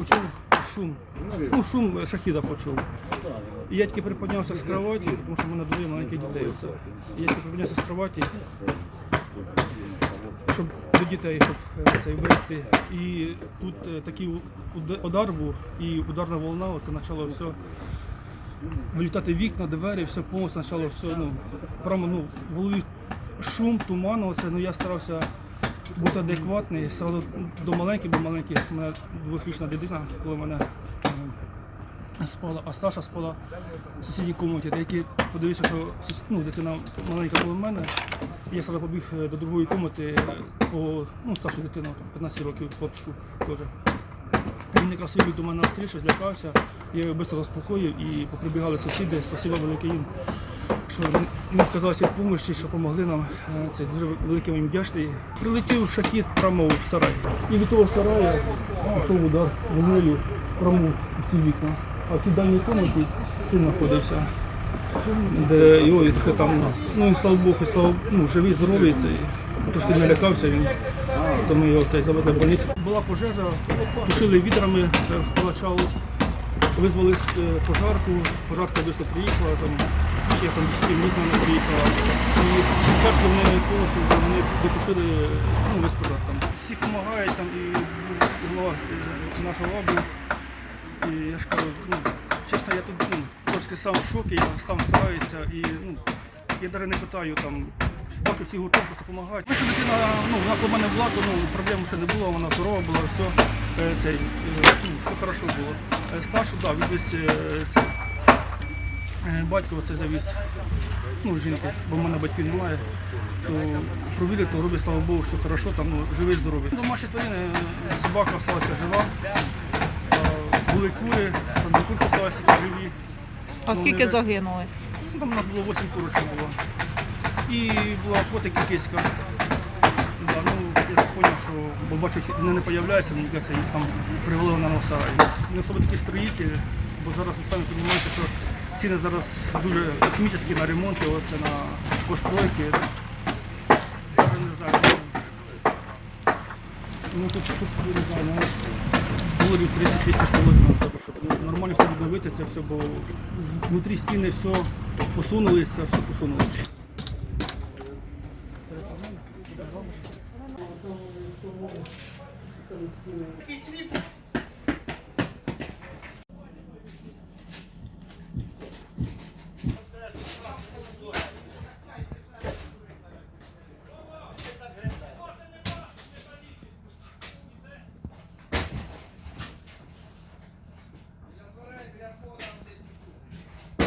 Почув шум. Ну, шум шахіда почув. І я тільки приподнявся з кроваті, тому що в мене двоє маленьких дітей. І я тільки приподнявся з кроваті, щоб до дітей, щоб е, це вберегти. І тут е, такий удар був, і ударна волна, оце почало все вилітати вікна, двері, все повністю почало все, ну, прямо ну, в голові шум, туман, оце, ну я старався бути адекватний, сразу до маленьких, бо маленьких, у мене двохрічна дитина, коли мене е, спала, а старша спала в сусідній кімнаті, деякі подивився, що ну, дитина маленька була мене. Я сразу побіг е, до другої кімнати по ну, старшу дитину, 15 років, хлопчику теж. Він якраз вибіг до мене навстрічу, злякався, я його швидко заспокоїв і поприбігали сусіди, спасибо велике їм, що не відказалися від допомоги, що допомогли нам. Е, Це дуже великим їм вдячний. Прилетів шахід прямо в сарай. І від того сараю пішов удар волною прямо в ці вікна. А в тій дальній кімнаті син знаходився, де його трохи там, ну він слава Богу, слава, ну, живий, здоровий, цей, трошки не лякався він. То ми його цей завезли в больницю. Була пожежа, тушили відрами е, поначалу, визвали е, пожарку, пожарка швидко приїхала, там, ще там 10 минут вона приїхала. І спочатку вони повністю вони дотушили ну, весь пожар там. Всі допомагають, там і ну, голова е, нашого лабу. І я ж кажу, ну, чесно, я тут ну, трошки сам в шокі, я сам стараюся і ну, я навіть не питаю там. Бачу всі гуртом просто допомагають. Ми що дитина, ну, вона коли в мене була, то ну, проблем ще не було, вона здорова була, все, е, цей, е, ну, все хорошо було. Е, Старшу, так, да, е, цей, батько це завіз, ну, жінки, бо в мене батьків немає. То провірили, то робить, слава Богу, все хорошо, там ну, живий, здоровий. Домашні тварини, е, собака залишилася жива. Е, Були кури, там курки залишилися живі. А скільки загинули? Ну, Там у нас було 8 курочок було. І була котик і киська. Да, ну, я зрозумів, що бо бачу, вони не з'являються, мені кажеться, їх там привели на сарай. Не особо такі строїтелі, бо зараз ви самі розумієте, що ціни зараз дуже космічні на ремонт, оце на постройки. Я не знаю. ну, тут, тут не знаю, ну, доларів 30 тисяч доларів щоб нормально все відновити це все, бо внутрі стіни все посунулося, все посунулося. Який світ